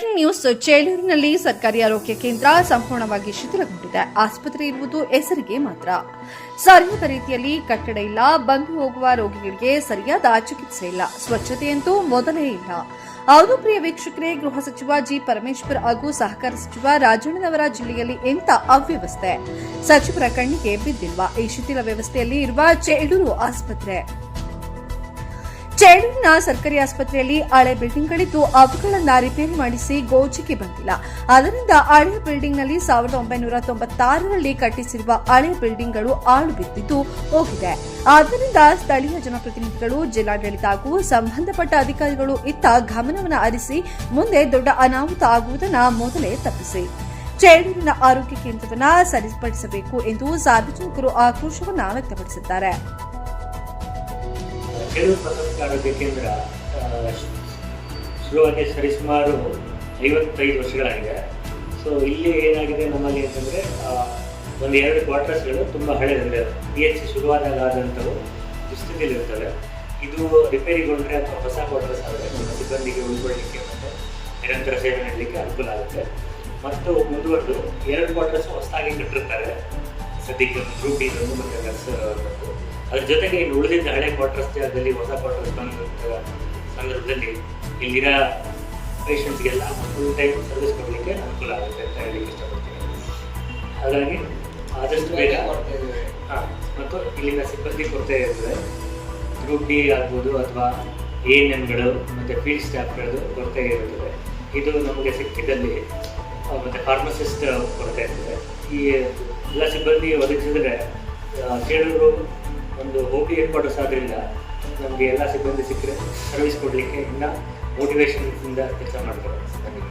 Breaking news, ಚೇಳೂರಿನಲ್ಲಿ ಸರ್ಕಾರಿ ಆರೋಗ್ಯ ಕೇಂದ್ರ ಸಂಪೂರ್ಣವಾಗಿ ಶಿಥಿಲಗೊಂಡಿದೆ. ಆಸ್ಪತ್ರೆ ಇರುವುದು ಹೆಸರಿಗೆ ಮಾತ್ರ. ಸರಿಯಾದ ರೀತಿಯಲ್ಲಿ ಕಟ್ಟಡ ಇಲ್ಲ, ಬಂದು ಹೋಗುವ ರೋಗಿಗಳಿಗೆ ಸರಿಯಾದ ಚಿಕಿತ್ಸೆ ಇಲ್ಲ ಸ್ವಚ್ಛತೆಯಂತೂ ಮೊದಲೇ ಇಲ್ಲ. ಹೌದು ಪ್ರಿಯ ವೀಕ್ಷಕರೇ, ಗೃಹ ಸಚಿವ ಜಿ ಪರಮೇಶ್ವರ್ ಹಾಗೂ ಸಹಕಾರ ಸಚಿವ ರಾಜಣ್ಣನವರ ಜಿಲ್ಲೆಯಲ್ಲಿ ಎಂತ ಅವ್ಯವಸ್ಥೆ? ಸಚಿವರ ಕಣ್ಣಿಗೆ ಬಿದ್ದಿಲ್ವಾ? ಈ ಶಿಥಿಲ ವ್ಯವಸ್ಥೆಯಲ್ಲಿ ಇರುವ ಚೇಳೂರು ಆಸ್ಪತ್ರೆ. ಚೇಳೂರಿನ ಸರ್ಕಾರಿ ಆಸ್ಪತ್ರೆಯಲ್ಲಿ ಹಳೆ ಬಿಲ್ಡಿಂಗ್ಗಳಿದ್ದು ಅವುಗಳನ್ನ ರಿಪೇರಿ ಮಾಡಿಸಿ ಗೋಜಿಗೆ ಬಂದಿಲ್ಲ. ಅದರಿಂದ ಹಳೆಯ ಬಿಲ್ಡಿಂಗ್ನಲ್ಲಿ ಸಾವಿರದ ಒಂಬೈನೂರ ತೊಂಬತ್ತಾರರಲ್ಲಿ ಕಟ್ಟಿಸಿರುವ ಹಳೆ ಬಿಲ್ಡಿಂಗ್ಗಳು ಆಳು ಬಿದ್ದಿದ್ದು ಹೋಗಿದೆ. ಆದ್ದರಿಂದ ಸ್ಥಳೀಯ ಜನಪ್ರತಿನಿಧಿಗಳು, ಜಿಲ್ಲಾಡಳಿತ ಹಾಗೂ ಸಂಬಂಧಪಟ್ಟ ಅಧಿಕಾರಿಗಳು ಇತ್ತ ಗಮನವನ್ನು ಹರಿಸಿ ಮುಂದೆ ದೊಡ್ಡ ಅನಾಹುತ ಆಗುವುದನ್ನು ಮೊದಲೇ ತಪ್ಪಿಸಿ. ಚೇಳೂರಿನ ಆರೋಗ್ಯ ಕೇಂದ್ರವನ್ನು ಸರಿಪಡಿಸಬೇಕು ಎಂದು ಸಾರ್ವಜನಿಕರು ಆಕ್ರೋಶವನ್ನು ವ್ಯಕ್ತಪಡಿಸಿದ್ದಾರೆ. ಕೆಲವು ಪ್ರಾಥಮಿಕ ಆರೋಗ್ಯ ಕೇಂದ್ರ ಶುರುವಾಗಿ ಸರಿಸುಮಾರು ಐವತ್ತೈದು ವರ್ಷಗಳಾಗಿದೆ. ಸೊ ಇಲ್ಲಿ ಏನಾಗಿದೆ ನಮ್ಮಲ್ಲಿ ಅಂತಂದರೆ ಒಂದು ಎರಡು ಕ್ವಾರ್ಟರ್ಸ್ಗಳು ತುಂಬ ಹಳೆದಿದೆ ಪಿ ಎಚ್ ಸಿ ಶುರುವಾದಾಗ ಆದಂಥವು ದುಸ್ಥಿತಿಯಲ್ಲಿರ್ತವೆ ಇದು ರಿಪೇರಿಗೊಂಡ್ರೆ ಅಥವಾ ಹೊಸ ಕ್ವಾರ್ಟರ್ಸ್ ಆದರೆ ನಮ್ಮ ಸಿಬ್ಬಂದಿಗೆ ಉಳ್ಕೊಳ್ಳಿಕ್ಕೆ ಮತ್ತು ನಿರಂತರ ಸೇವೆ ನೀಡಲಿಕ್ಕೆ ಅನುಕೂಲ ಆಗುತ್ತೆ. ಮತ್ತು ಮುಂದುವರೆದು ಎರಡು ಕ್ವಾರ್ಟರ್ಸ್ ಹೊಸದಾಗಿ ಕಟ್ಟಿರ್ತಾರೆ. ಸದ್ಯಕ್ಕೆ ಒಂದು ನರ್ಸ್ ಮತ್ತು ಅದ್ರ ಜೊತೆಗೆ ಇನ್ನು ಉಳಿದಿದ್ದ ಹಳೆ ಕ್ವಾರ್ಟರ್ಸ್ ಜಾಗದಲ್ಲಿ ಹೊಸ ಕ್ವಾರ್ಟರ್ಸ್ ಬಂದ ಸಂದರ್ಭದಲ್ಲಿ ಇಲ್ಲಿರೋ ಪೇಷಂಟ್ಸ್ಗೆಲ್ಲ ಫುಲ್ ಟೈಮ್ ಸರ್ವಿಸ್ ಕೊಡಲಿಕ್ಕೆ ಅನುಕೂಲ ಆಗುತ್ತೆ ಅಂತ ಹೇಳಿ ಇಷ್ಟಪಡ್ತೀನಿ. ಹಾಗಾಗಿ ಆದಷ್ಟು ಬೇಗ ಹಾಂ ಮತ್ತು ಇಲ್ಲಿನ ಸಿಬ್ಬಂದಿ ಕೊರತೆ ಇರ್ತದೆ ಗ್ರೂಪ್ ಡಿ ಆಗ್ಬೋದು ಅಥವಾ ಎ ಎನ್ ಎಮ್ಗಳು ಮತ್ತು ಫೀಲ್ಡ್ ಸ್ಟಾಫ್ಗಳದ್ದು ಕೊರತೆ ಇರುತ್ತದೆ. ಇದು ನಮಗೆ ಸಿಕ್ಕಿದಲ್ಲಿ ಮತ್ತು ಫಾರ್ಮಸಿಸ್ಟ್ ಕೊರತೆ ಇರ್ತದೆ. ಈ ಎಲ್ಲ ಸಿಬ್ಬಂದಿ ಒದಗಿಸಿದ್ರೆ ಕೇಳೂರು ಒಂದು ಏರ್ಪಾಡು ನಮಗೆ ಎಲ್ಲ ಸಿಬ್ಬಂದಿ ಸಿಕ್ಕರೆ ಸರ್ವಿಸ್ ಕೊಡಲಿಕ್ಕೆ ಮೋಟಿವೇಶನ್ ಇಂದ ಕೆಲಸ ಮಾಡ್ತಾರೆ.